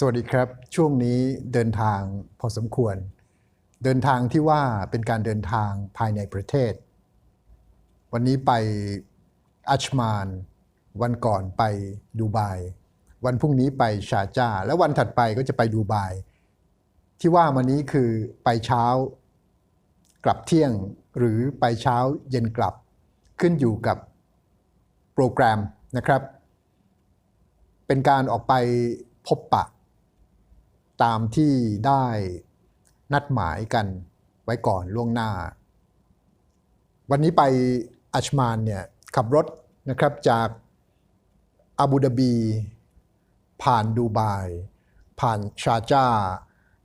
สวัสดีครับ ช่วงนี้เดินทางพอสมควร เดินทางที่ว่าเป็นการเดินทางภายในประเทศ วันนี้ไปอัชมาน วันก่อนไปดูไบวันพรุ่งนี้ไปชาจาและวันถัดไปก็จะไปดูไบที่ว่ามานี้คือไปเช้ากลับเที่ยงหรือไปเช้าเย็นกลับ ขึ้นอยู่กับโปรแกรมนะครับ เป็นการออกไปพบปะ ตามที่ได้นัดหมายกันไว้ก่อนล่วงหน้า วันนี้ไปอัชมานเนี่ยขับรถนะครับจากอาบูดาบี ผ่านดูไบผ่านชาจา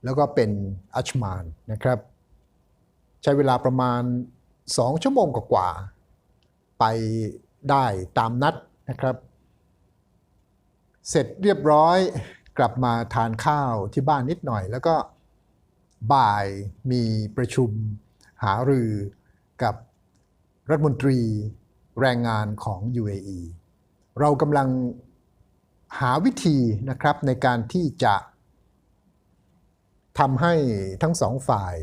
แล้วก็เป็นอัชมานนะครับ ใช้เวลาประมาณ 2 ชั่วโมงกว่าๆไปได้ตามนัดนะครับ เสร็จเรียบร้อย กลับมาทานข้าวที่บ้านนิดหน่อย แล้วก็บ่ายมีประชุมหารือกับรัฐมนตรีแรงงานของ UAE เรากำลังหาวิธีนะครับในการที่จะทำให้ทั้งสองฝ่าย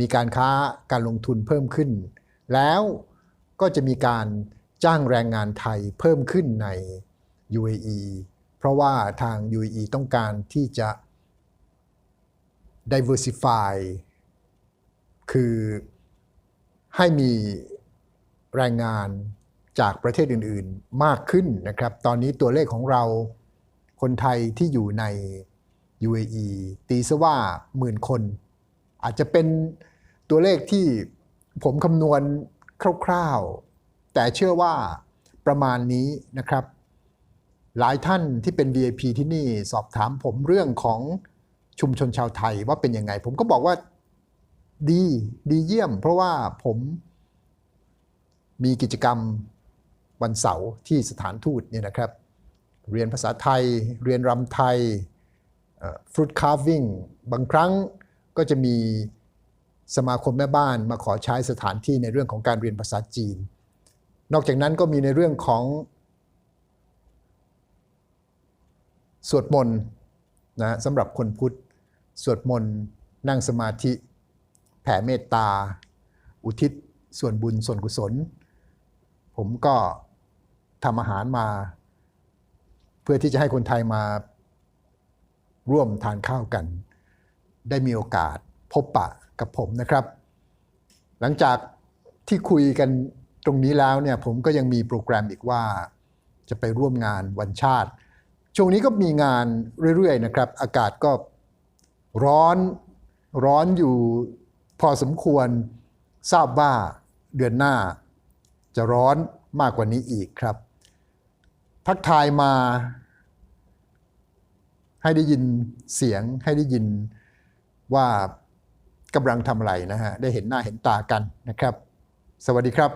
มีการค้าการลงทุนเพิ่มขึ้น แล้วก็จะมีการจ้างแรงงานไทยเพิ่มขึ้นใน UAE เพราะว่าทาง UAE ต้องการที่จะ diversify คือให้มีแรงงานจากประเทศอื่นๆมากขึ้นนะครับ ตอนนี้ตัวเลขของเราคนไทยที่อยู่ใน UAE ตีซะว่าหมื่นคน อาจจะเป็นตัวเลขที่ผมคำนวณคร่าวๆ แต่เชื่อว่าประมาณนี้นะครับ หลายท่านที่เป็น VIP ที่นี่สอบถามผมเรื่องของชุมชนชาวไทยว่าเป็นยังไง ผมก็บอกว่าดีดีเยี่ยม เพราะว่าผมมีกิจกรรมวันเสาร์ที่สถานทูตเนี่ยนะครับ เรียนภาษาไทย เรียนรำไทยฟรุตคาร์วิงบางครั้งก็จะมีสมาคมแม่บ้านมาขอใช้สถานที่ในเรื่องของการเรียนภาษาจีน นอกจากนั้นก็มีในเรื่องของ สวดมนต์นะสำหรับคนพุทธ สวดมนต์นั่งสมาธิ แผ่เมตตา อุทิศส่วนบุญส่วนกุศล ผมก็ทำอาหารมา เพื่อที่จะให้คนไทยมาร่วมทานข้าวกัน ได้มีโอกาสพบปะกับผมนะครับ หลังจากที่คุยกันตรงนี้แล้วเนี่ยผมก็ยังมีโปรแกรมอีกว่า จะไปร่วมงานวันชาติ ช่วงนี้ก็มีงานเรื่อยๆนะครับ อากาศก็ร้อนร้อนอยู่พอสมควรทราบว่าเดือนหน้า จะร้อนมากกว่านี้อีกครับ ทักทายมา ให้ได้ยินเสียงให้ได้ยินว่ากำลังทำอะไรนะฮะ ได้เห็นหน้าเห็นตากันนะครับ สวัสดีครับ